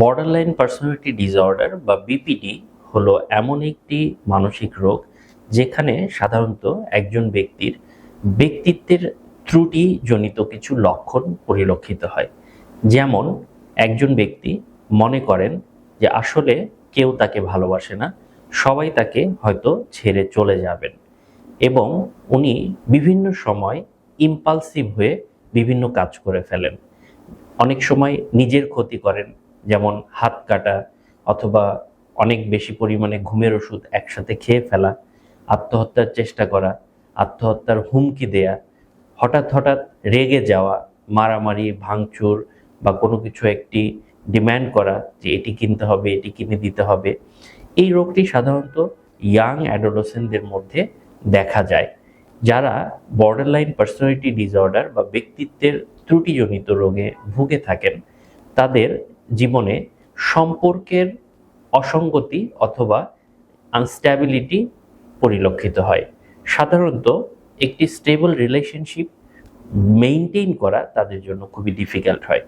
Borderline personality disorder বা BPD হলো এমন একটি মানসিক রোগ যেখানে সাধারণত একজন ব্যক্তির ব্যক্তিত্বের ত্রুটিজনিত কিছু লক্ষণ পরিলক্ষিত হয়। যেমন, একজন ব্যক্তি মনে করেন যে আসলে কেউ তাকে ভালোবাসে না, সবাই তাকে হয়তো ছেড়ে চলে যাবেন এবং উনি বিভিন্ন সময় ইম্পালসিভ হয়ে বিভিন্ন কাজ করে ফেলেন। অনেক সময় নিজের ক্ষতি করেন যেমন হাত কাটা অথবা অনেক বেশি পরিমাণে ঘুমের ওষুধ একসাথে খেয়ে ফেলা, আত্মহত্যার চেষ্টা করা, আত্মহত্যার হুমকি দেয়া, হঠাৎ হঠাৎ রেগে যাওয়া, মারামারি, ভাঙচুর বা কোনো কিছু একটি ডিম্যান্ড করা যে এটি কিনতে হবে, এটি কিনে দিতে হবে, এই রোগটি সাধারণত ইয়াং অ্যাডোলসেন্টদের মধ্যে দেখা যায়, যারা বর্ডারলাইন পার্সোনালিটি ডিসঅর্ডার বা ব্যক্তিত্বের ত্রুটিজনিত রোগে ভুগে থাকেন, তাদের জীবনে সম্পর্কের অসঙ্গতি অথবা আনস্ট্যাবিলিটি পরিলক্ষিত হয়। সাধারণত একটি স্টেবল রিলেশনশিপ মেইনটেইন করা তাদের জন্য খুবই ডিফিকাল্ট হয়।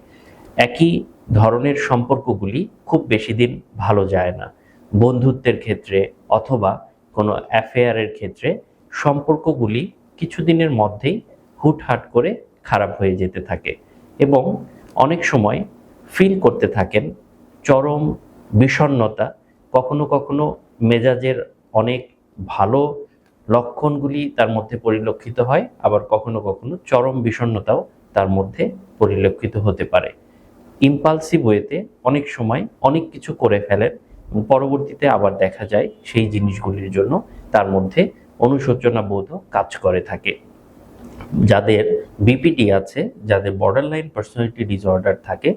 একই ধরনের সম্পর্কগুলি খুব বেশি দিন ভালো যায় না। বন্ধুত্বের ক্ষেত্রে অথবা কোনো অ্যাফেয়ারের ক্ষেত্রে সম্পর্কগুলি কিছুদিনের মধ্যেই হুটহাট করে খারাপ হয়ে যেতে থাকে। এবং অনেক সময় ফিল করতে থাকেন, চরম বিষণ্ণতা, কখনো কখনো মেজাজের অনেক ভালো লক্ষণগুলি তার মধ্যে পরিলক্ষিত হয়, আবার কখনো কখনো চরম বিষণ্ণতাও তার মধ্যে পরিলক্ষিত হতে পারে। ইম্পালসিভ ওয়েতে অনেক সময় অনেক কিছু করে ফেলেন পরবর্তীতে আবার দেখা যায় সেই জিনিসগুলির জন্য তার মধ্যে অনুশোচনা বোধও কাজ করে থাকে। যাদের বিপিডি আছে, যাদের বর্ডার লাইন পার্সোনালিটি ডিসঅর্ডার থাকে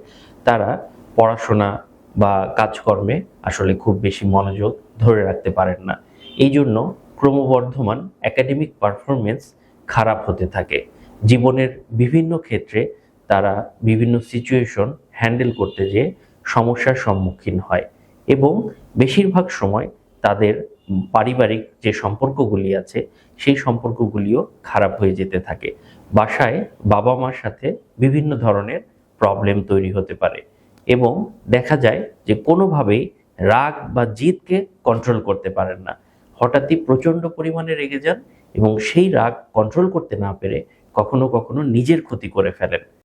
তারা পড়াশোনা বা কাজকর্মে আসলে খুব বেশি মনোযোগ ধরে রাখতে পারেন না। এই জন্য ক্রমবর্ধমান একাডেমিক পারফরমেন্স খারাপ হতে থাকে। জীবনের বিভিন্ন ক্ষেত্রে তারা বিভিন্ন সিচুয়েশন হ্যান্ডেল করতে যেয়ে সমস্যার সম্মুখীন হয় এবং বেশিরভাগ সময় তাদের পারিবারিক যে সম্পর্কগুলি আছে, সেই সম্পর্কগুলিও খারাপ হয়ে যেতে থাকে। বাসায় বাবা মার সাথে বিভিন্ন ধরনের প্রবলেম তৈরি হতে পারে। এবং দেখা যায় যে কোনোভাবেই রাগ বা জিদকে কন্ট্রোল করতে পারেন না। হঠাৎই প্রচণ্ড পরিমাণে রেগে যান এবং সেই রাগ কন্ট্রোল করতে না পেরে কখনো কখনো নিজের ক্ষতি করে ফেলেন।